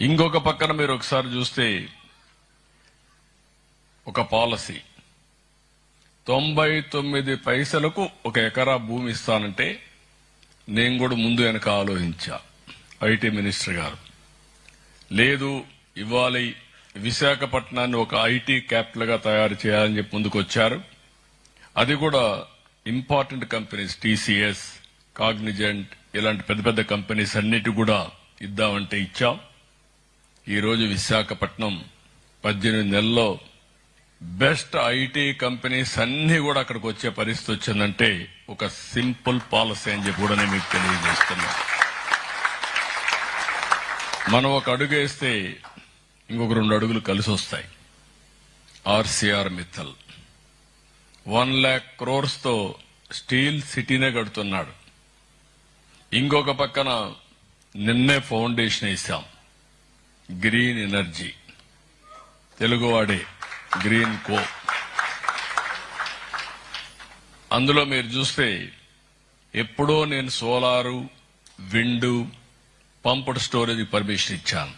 ఇంకొక పక్కన మీరు ఒకసారి చూస్తే ఒక పాలసీ. తొంభై తొమ్మిది పైసలకు ఒక ఎకరా భూమి ఇస్తానంటే నేను కూడా ముందు వెనక ఆలోచించా ఐటీ మినిస్టర్ గారు. లేదు ఇవ్వాలి విశాఖపట్నాన్ని ఒక ఐటీ క్యాపిటల్గా తయారు చేయాలని చెప్పి ముందుకు వచ్చారు. అది కూడా ఇంపార్టెంట్ కంపెనీస్ టీసీఎస్ కాగ్నిజెంట్ ఇలాంటి పెద్ద పెద్ద కంపెనీస్ అన్నిటి కూడా ఇద్దామంటే ఇచ్చాం. ఈరోజు విశాఖపట్నం పద్దెనిమిది నెలల్లో బెస్ట్ ఐటీ కంపెనీస్ అన్ని కూడా అక్కడికి వచ్చే పరిస్థితి వచ్చిందంటే ఒక సింపుల్ పాలసీ అని చెప్పి కూడా నేను మీకు తెలియజేస్తున్నా. మనం ఒక అడుగు వేస్తే ఇంకొక రెండు అడుగులు కలిసి వస్తాయి. ఆర్సీఆర్ మిత్తల్. వన్ ల్యాక్ క్రోర్స్తో స్టీల్ సిటీనే కడుతున్నాడు. ఇంకొక పక్కన నిన్నే ఫౌండేషన్ వేసాం గ్రీన్ ఎనర్జీ. తెలుగువాడే గ్రీన్ కో. అందులో మీరు చూస్తే ఎప్పుడో నేను solar wind pumped storage permission ఇచ్చాను.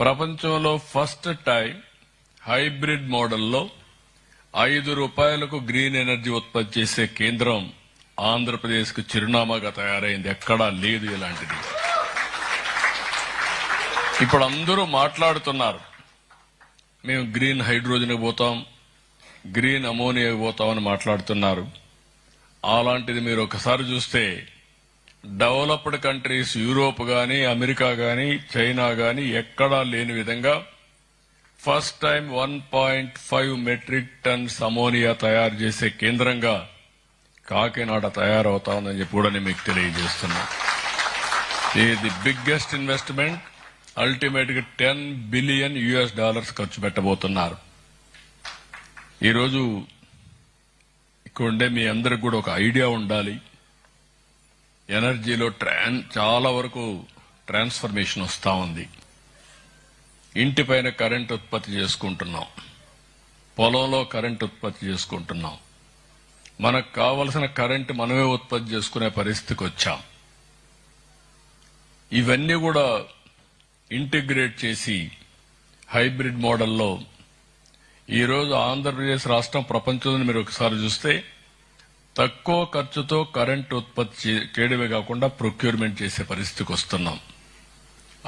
ప్రపంచంలో ఫస్ట్ టైం హైబ్రిడ్ మోడల్లో ఐదు రూపాయలకు గ్రీన్ ఎనర్జీ ఉత్పత్తి చేసే కేంద్రం ఆంధ్రప్రదేశ్కు చిరునామాగా తయారైంది. ఎక్కడా లేదు ఇలాంటిది. ఇప్పుడు అందరూ మాట్లాడుతున్నారు. మేము గ్రీన్ హైడ్రోజన్ పోతాం గ్రీన్ అమోనియా పోతామని మాట్లాడుతున్నారు. అలాంటిది మీరు ఒకసారి చూస్తే డెవలప్డ్ కంట్రీస్ యూరోప్ కానీ అమెరికా కానీ చైనా కానీ ఎక్కడా లేని విధంగా first time one point five metric tons ammonia తయారు చేసే కేంద్రంగా కాకినాడ తయారవుతా ఉందని చెప్పి కూడా నేను మీకు తెలియజేస్తున్నా. ఇది బిగ్గెస్ట్ ఇన్వెస్ట్మెంట్. అల్టిమేట్గా టెన్ బిలియన్ యుఎస్ డాలర్స్ ఖర్చు పెట్టబోతున్నారు. ఈరోజు ఇక్కడ ఉండే మీ అందరికి కూడా ఒక ఐడియా ఉండాలి. ఎనర్జీలో ట్రాన్ చాలా వరకు ట్రాన్స్ఫర్మేషన్ వస్తూ ఉంది. ఇంటి పైన కరెంట్ ఉత్పత్తి చేసుకుంటున్నాం. పొలంలో కరెంట్ ఉత్పత్తి చేసుకుంటున్నాం. మనకు కావలసిన కరెంట్ మనమే ఉత్పత్తి చేసుకునే పరిస్థితికి వచ్చాం. ఇవన్నీ కూడా ఇంటిగ్రేట్ చేసి హైబ్రిడ్ మోడల్లో ఈరోజు ఆంధ్రప్రదేశ్ రాష్ట్రం ప్రపంచంలో మీరు ఒకసారి చూస్తే తక్కువ ఖర్చుతో కరెంట్ ఉత్పత్తి చేయడమే కాకుండా ప్రొక్యూర్మెంట్ చేసే పరిస్థితికి వస్తున్నాం.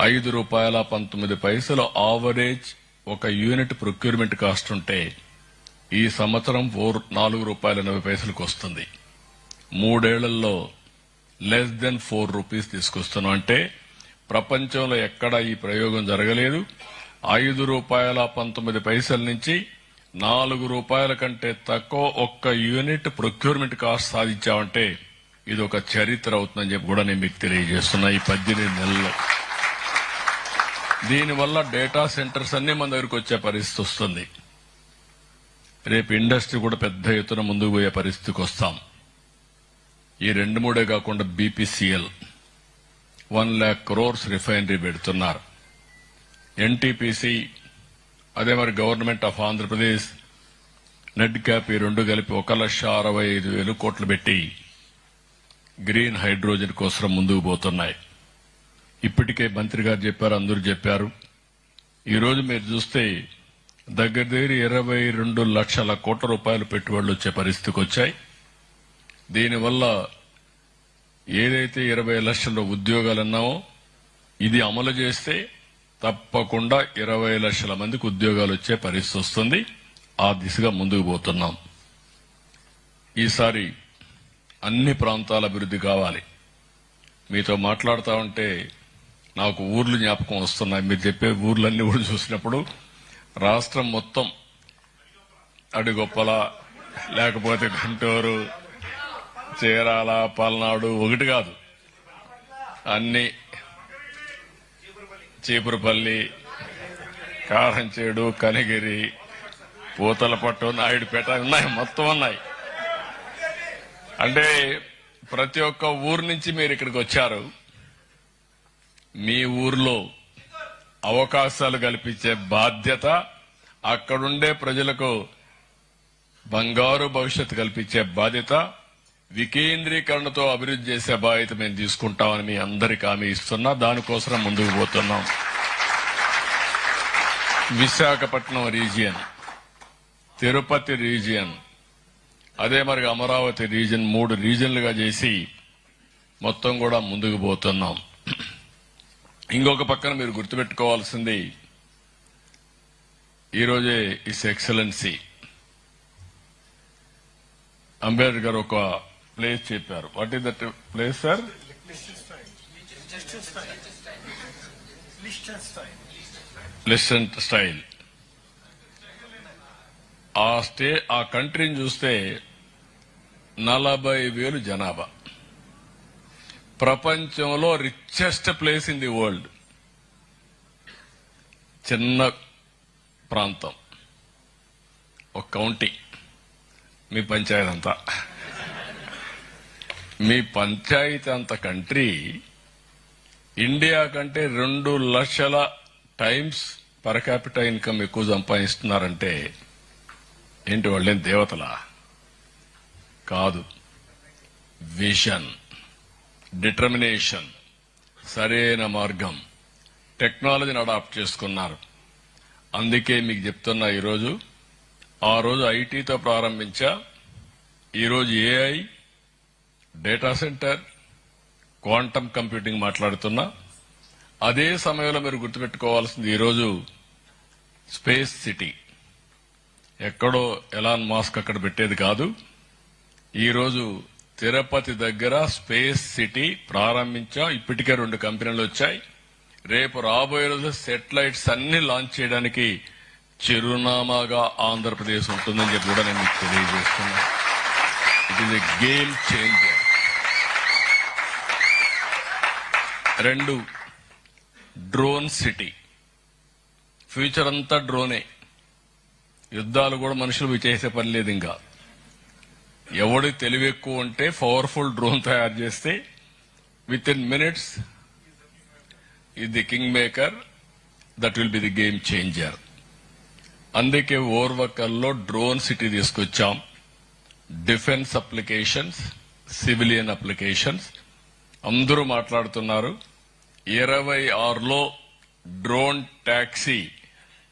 ఐదు రూపాయల పంతొమ్మిది పైసలు ఆవరేజ్ ఒక యూనిట్ ప్రొక్యూర్మెంట్ కాస్ట్ ఉంటే ఈ సంవత్సరం ఫోర్ నాలుగు రూపాయల ఎనభై పైసలకు వస్తుంది. మూడేళ్ళలో లెస్ దెన్ ఫోర్ రూపీస్ తీసుకొస్తున్నాం. అంటే ప్రపంచంలో ఎక్కడ ఈ ప్రయోగం జరగలేదు. ఐదు రూపాయల పంతొమ్మిది పైసల నుంచి నాలుగు రూపాయల కంటే తక్కువ ఒక్క యూనిట్ ప్రొక్యూర్మెంట్ కాస్ట్ సాధించామంటే ఇది ఒక చరిత్ర అవుతుందని చెప్పి కూడా నేను మీకు తెలియజేస్తున్నా ఈ పద్దెనిమిది నెలల్లో. దీనివల్ల డేటా సెంటర్స్ అన్ని మన దగ్గరకు వచ్చే పరిస్థితి వస్తుంది. రేపు ఇండస్ట్రీ కూడా పెద్ద ఎత్తున ముందుకు పోయే పరిస్థితికి వస్తాం. ఈ రెండు మూడే కాకుండా BPCL one lakh crores refinery పెడుతున్నారు. ఎన్టీపీసీ అదే మరి government of Andhra Pradesh net cap ఈ రెండు కలిపి ఒక లక్ష అరవై ఐదు వేలు కోట్లు పెట్టి గ్రీన్ హైడ్రోజన్ కోసం ముందుకు పోతున్నాయి. ఇప్పటికే మంత్రి గారు చెప్పారు అందరూ చెప్పారు. ఈరోజు మీరు చూస్తే దగ్గర దగ్గర ఇరవై రెండు లక్షల కోట్ల రూపాయలు పెట్టుబడులు వచ్చే పరిస్థితికి వచ్చాయి. దీనివల్ల ఏదైతే ఇరవై లక్షల ఉద్యోగాలు అన్నామో ఇది అమలు చేస్తే తప్పకుండా ఇరవై లక్షల మందికి ఉద్యోగాలు వచ్చే పరిస్థితి వస్తుంది. ఆ దిశగా ముందుకు పోతున్నాం. ఈసారి అన్ని ప్రాంతాల అభివృద్ధి కావాలి. మీతో మాట్లాడుతూ ఉంటే నాకు ఊర్లు జ్ఞాపకం వస్తున్నాయి. మీరు చెప్పే ఊర్లన్నీ కూడా చూసినప్పుడు రాష్ట్రం మొత్తం అడిగొప్పల లేకపోతే గుంటూరు చీరాల పల్నాడు ఒకటి కాదు. అన్ని చీపురుపల్లి కారంచేడు కనిగిరి పూతలపట్టు నాయుడుపేట ఉన్నాయి మొత్తం ఉన్నాయి. అంటే ప్రతి ఒక్క ఊరు నుంచి మీరు ఇక్కడికి వచ్చారు. మీ ఊర్లో అవకాశాలు కల్పించే బాధ్యత అక్కడుండే ప్రజలకు బంగారు భవిష్యత్తు కల్పించే బాధ్యత వికేంద్రీకరణతో అభివృద్ధి చేసే బాధ్యత మేము తీసుకుంటామని మీ అందరికి హామీ ఇస్తున్నా. దానికోసం ముందుకు పోతున్నాం. విశాఖపట్నం రీజియన్ తిరుపతి రీజియన్ అదే మరి అమరావతి రీజన్ మూడు రీజన్లుగా చేసి మొత్తం కూడా ముందుకు పోతున్నాం. ఇంకొక పక్కన మీరు గుర్తుపెట్టుకోవాల్సింది ఈరోజే ఇస్ ఎక్సలెన్సీ. అంబేద్కర్ ఒక ప్లేస్ చెప్పారు. What is that place sir Liechtenstein ఆ స్టే ఆ కంట్రీని చూస్తే నలభై వేలు జనాభా. ప్రపంచంలో richest place in the world చిన్న ప్రాంతం. ఒక కౌంటీ మీ పంచాయతీ అంతా. మీ పంచాయతీ అంత కంట్రీ ఇండియా కంటే రెండు లక్షల టైమ్స్ పర్ క్యాపిటల్ ఇన్కమ్ ఎక్కువ సంపాదిస్తున్నారంటే ఏంటి వాళ్ళేం దేవతలా? కాదు. Vision determination. సరైన మార్గం. టెక్నాలజీని అడాప్ట్ చేసుకున్నారు. అందుకే మీకు చెప్తున్నా ఈరోజు ఆ రోజు ఐటీతో ప్రారంభించా ఈరోజు AI data center quantum computing మాట్లాడుతున్నా. అదే సమయంలో మీరు గుర్తుపెట్టుకోవాల్సింది ఈరోజు స్పేస్ సిటీ. ఎక్కడో ఎలాన్ మాస్క్ అక్కడ పెట్టేది కాదు. ఈరోజు తిరుపతి దగ్గర స్పేస్ సిటీ ప్రారంభించాం. ఇప్పటికే రెండు కంపెనీలు వచ్చాయి. రేపు రాబోయే రోజు సెటిలైట్స్ అన్ని లాంచ్ చేయడానికి చిరునామాగా ఆంధ్రప్రదేశ్ ఉంటుందని చెప్పి కూడా నేను మీకు తెలియజేస్తున్నా. It is a game changer రెండు డ్రోన్ సిటీ ఫ్యూచర్ అంతా డ్రోనే యుద్ధాలు కూడా మనుషులు చేసే పని లేదు ఇంకా. ఎవడి తెలివి ఎక్కువ ఉంటే పవర్ఫుల్ డ్రోన్ తయారు చేస్తే విత్ ఇన్ మినిట్స్ ఇది the king maker that will be the game changer అందుకే ఓర్వకల్లో డ్రోన్ సిటీ తీసుకొచ్చాం. డిఫెన్స్ అప్లికేషన్స్ సివిలియన్ అప్లికేషన్స్ అందరూ మాట్లాడుతున్నారు. ఇరవై ఆరులో డ్రోన్ ట్యాక్సీ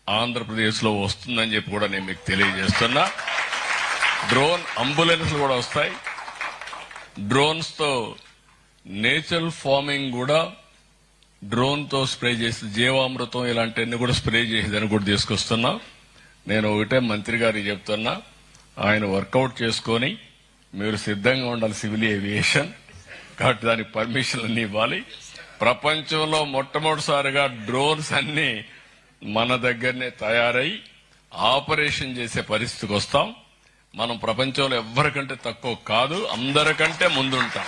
ఆంధ్రప్రదేశ్లో వస్తుందని చెప్పి కూడా నేను మీకు తెలియజేస్తున్నా. డ్రోన్ అంబులెన్స్ కూడా వస్తాయి. డ్రోన్స్తో నేచురల్ ఫార్మింగ్ కూడా డ్రోన్తో స్ప్రే చేసి జీవామృతం ఇలాంటివన్నీ కూడా స్ప్రే చేసేదని కూడా తీసుకొస్తున్నా. నేను ఒకటే మంత్రి గారికి చెప్తున్నా. ఆయన వర్కౌట్ చేసుకొని మీరు సిద్ధంగా ఉండాలి సివిల్ ఏవియేషన్. కాబట్టి దానికి పర్మిషన్ అన్ని ఇవ్వాలి. ప్రపంచంలో మొట్టమొదటిసారిగా డ్రోన్స్ అన్ని మన దగ్గరనే తయారై ఆపరేషన్ చేసే పరిస్థితికి వస్తాం. మనం ప్రపంచంలో ఎవరికంటే తక్కువ కాదు అందరికంటే ముందుంటాం.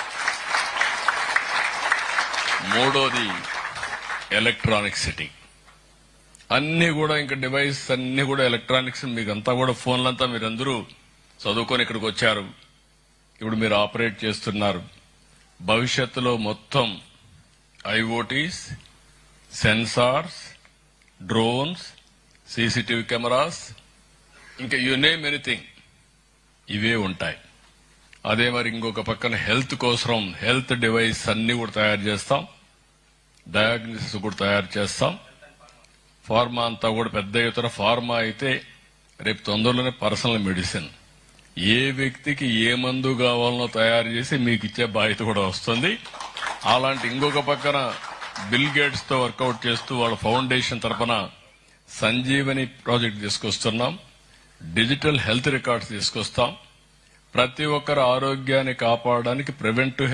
మూడోది ఎలక్ట్రానిక్ సిటీ అన్ని కూడా ఇంకా డివైస్ అన్ని కూడా ఎలక్ట్రానిక్స్ మీకు అంతా కూడా ఫోన్లంతా మీరందరూ చదువుకొని ఇక్కడికి వచ్చారు. ఇప్పుడు మీరు ఆపరేట్ చేస్తున్నారు. భవిష్యత్తులో మొత్తం IoTs sensors drones CCTV cameras ఇంకా యు నేమ్ ఎనీథింగ్ ఇవే ఉంటాయి. అదే మరి ఇంకొక పక్కన హెల్త్ కోసం హెల్త్ డివైస్ అన్ని కూడా తయారు చేస్తాం. డయాగ్నోసిస్ కూడా తయారు చేస్తాం. ఫార్మా అంతా కూడా పెద్ద ఎత్తున ఫార్మా అయితే రేపు తొందరలోనే పర్సనల్ మెడిసిన్. ఏ వ్యక్తికి ఏ మందు కావాలనో తయారు చేసి మీకు ఇచ్చే బాధ్యత కూడా వస్తుంది. అలాంటి ఇంకొక పక్కన బిల్ గేట్స్తో వర్కౌట్ చేస్తూ వాళ్ళ ఫౌండేషన్ తరపున సంజీవని ప్రాజెక్ట్ తీసుకొస్తున్నాం. డిజిటల్ హెల్త్ రికార్డ్స్ తీసుకొస్తాం. ప్రతి ఒక్కరి ఆరోగ్యాన్ని కాపాడడానికి ప్రివెంటివ్